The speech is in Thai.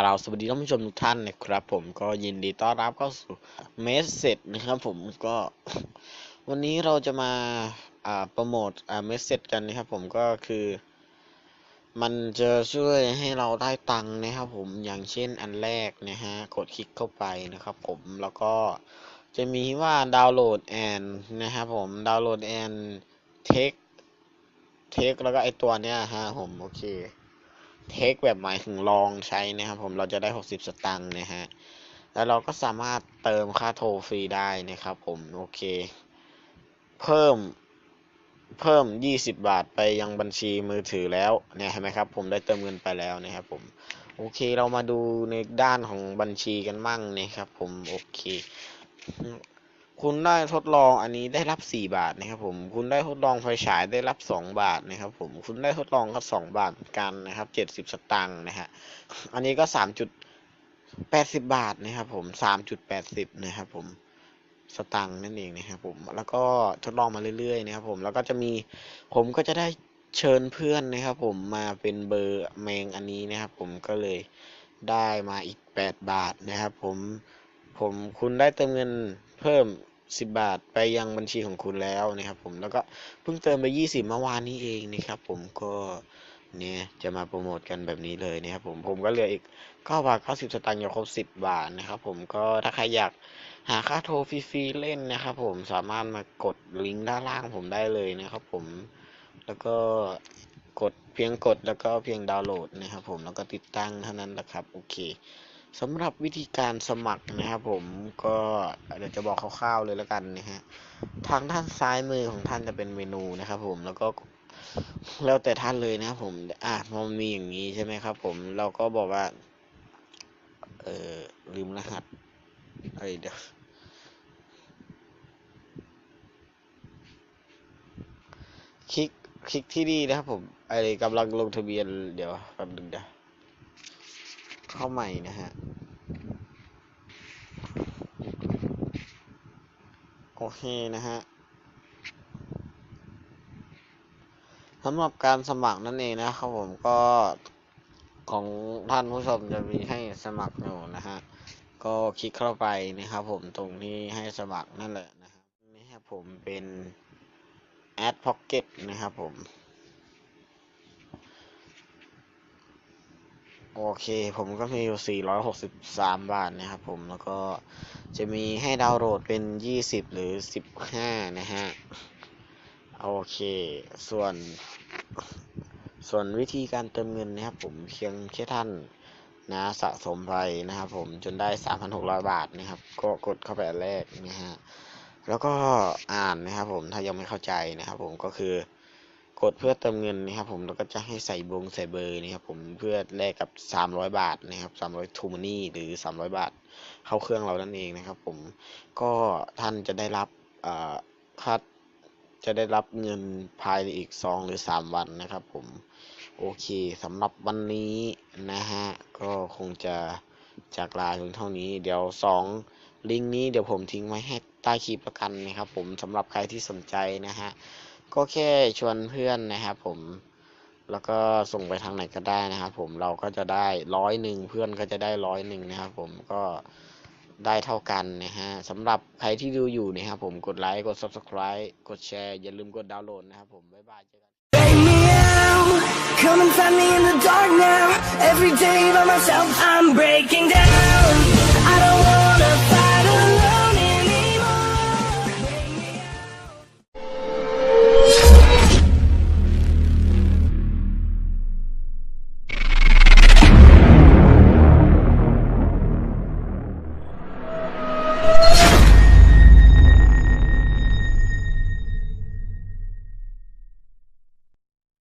กล่าวสวัสดีท่านผู้ชมทุกท่านนะครับ ผมก็ยินดีต้อนรับเข้าสู่เมสเซจนะครับผมก็วันนี้เราจะมาอ่าโปรโมทอ่าเมสเซจกันนะครับผมก็คือ มันจะช่วยให้เราได้ตังค์นะครับผมอย่างเช่นอันแรกนะฮะกดคลิกเข้าไปนะครับผมแล้วก็จะมีว่าดาวน์โหลดแอนนะครับผมดาวน์โหลดแอนเทคเทคแล้วก็ไอตัวเนี้ยฮะผมโอเค เทคแบบหมายถึงลองใช้นะครับผมเราจะได้ 60 สตังค์นะฮะ แล้วเราก็สามารถเติมค่าโทรฟรีได้นะครับผมโอเค เพิ่มเพิ่ม 20 บาทไปยังบัญชีมือถือแล้วเนี่ยเห็นไหมครับ ผมได้เติมเงินไปแล้วนะครับผมโอเคเรามาดูในด้านของบัญชีกันมั่งนะครับผมโอเค คุณได้ทดลองอันนี้ได้รับ4บาทนะครับผมคุณได้ทดลองไฟฉายได้รับ2บาทนะครับผมคุณได้ทดลองก็2บาทเหมือนกันนะครับ70สตางค์นะฮะอันนี้ก็3.80บาทนะครับผม3.80นะครับผมสตังค์นั่นเองนะครับผมแล้วก็ทดลองมาเรื่อยๆนะครับผมแล้วก็จะมีผมก็จะได้เชิญเพื่อนนะครับผมมาเป็นเบอร์แมงอันนี้นะครับผมก็เลยได้มาอีก 8 บาทนะครับผมผมคุณได้เติมเงิน เพิ่ม 10 บาทไปยังบัญชีของคุณแล้วนะครับผมแล้วก็เพิ่งเติมไป 20 เมื่อวานนี้เองนะครับผมก็เนี่ยจะมาโปรโมทกันแบบนี้เลยนะครับผมผมก็เหลืออีก9บาท90 สตางค์ยังครบ 10 บาทนะครับผมก็ถ้าใครอยากหาค่าโทรฟรีๆเล่นนะครับผมสามารถมากดลิงก์ด้านล่างผมได้เลยนะครับผมแล้วก็กดเพียงกดแล้วก็เพียงดาวน์โหลดนะครับผมแล้วก็ติดตั้งเท่านั้นแหละครับโอเค สำหรับวิธีการสมัครนะครับผมก็เดี๋ยวจะบอกคร่าวๆเลยแล้วกันนะฮะทางด้านซ้ายมือของท่านจะเป็นเมนูนะครับผมแล้วก็แล้วแต่ท่านเลยนะครับผมอะมันมีอย่างนี้ใช่ไหมครับ ผมเราก็บอกว่า เออลืมรหัสเอ้ยเดี๋ยวคลิกคลิกที่นี่นะครับผมไอ้กำลังลงทะเบียนเดี๋ยวแป๊บนึงเดี๋ยวเข้าใหม่นะฮะ โอเคนะฮะสำหรับการสมัครนั่นเองนะครับผมก็ของท่านผู้ชมจะมีให้สมัครอยู่นะฮะก็คลิกเข้าไปนะครับผมตรงที่ให้สมัครนั่นแหละนะครับนี่ครับผมเป็น Ad Pocket นะครับผม โอเคผมก็มีอยู่ 463 บาทนะครับผมแล้วก็ จะมีให้ดาวน์โหลดเป็น 20 หรือ 15 นะฮะ โอเค ส่วน ส่วนวิธีการเติมเงินนะครับผมเพียงแค่ท่านนะสะสมไปนะครับผมจนได้ 3,600 บาทนะครับ ก็กดเข้าไปอันแรกนะฮะ แล้วก็อ่านนะครับผมถ้ายังไม่เข้าใจนะครับผมก็คือ กดเพื่อเติมเงินนะครับผมแล้วก็จะให้ใส่บงใส่เบอร์นะครับผมเพื่อแลกกับ 300 บาทนะครับ300ทูมานี่หรือ 300 บาท เข้าเครื่องเรานั่นเองนะครับ ผมก็ท่านจะได้รับค่าจะได้รับเงินภายในอีก 2 หรือ 3 วันนะครับ ผมโอเคสำหรับวันนี้นะฮะก็คงจะจากลาเพียงเท่านี้เดี๋ยว 2 ลิงก์นี้เดี๋ยวผมทิ้งไว้ให้ใต้คลิปละกันนะครับ ผมสำหรับใครที่สนใจนะฮะ ก็แค่ชวนเพื่อนนะครับผมแล้วก็ส่งไปทางไหนก็ได้นะครับผมเราก็จะได้ร้อยหนึ่งเพื่อนก็จะได้ร้อยหนึ่งนะครับผมก็ได้เท่ากันนะฮะสำหรับใครที่ดูอยู่นะครับผมกดไลค์กด subscribe กดแชร์ อย่าลืมกดดาวน์โหลดนะครับผมบ๊ายบายเจอกัน come and find me in the dark now. Every day by myself, I'm breaking down.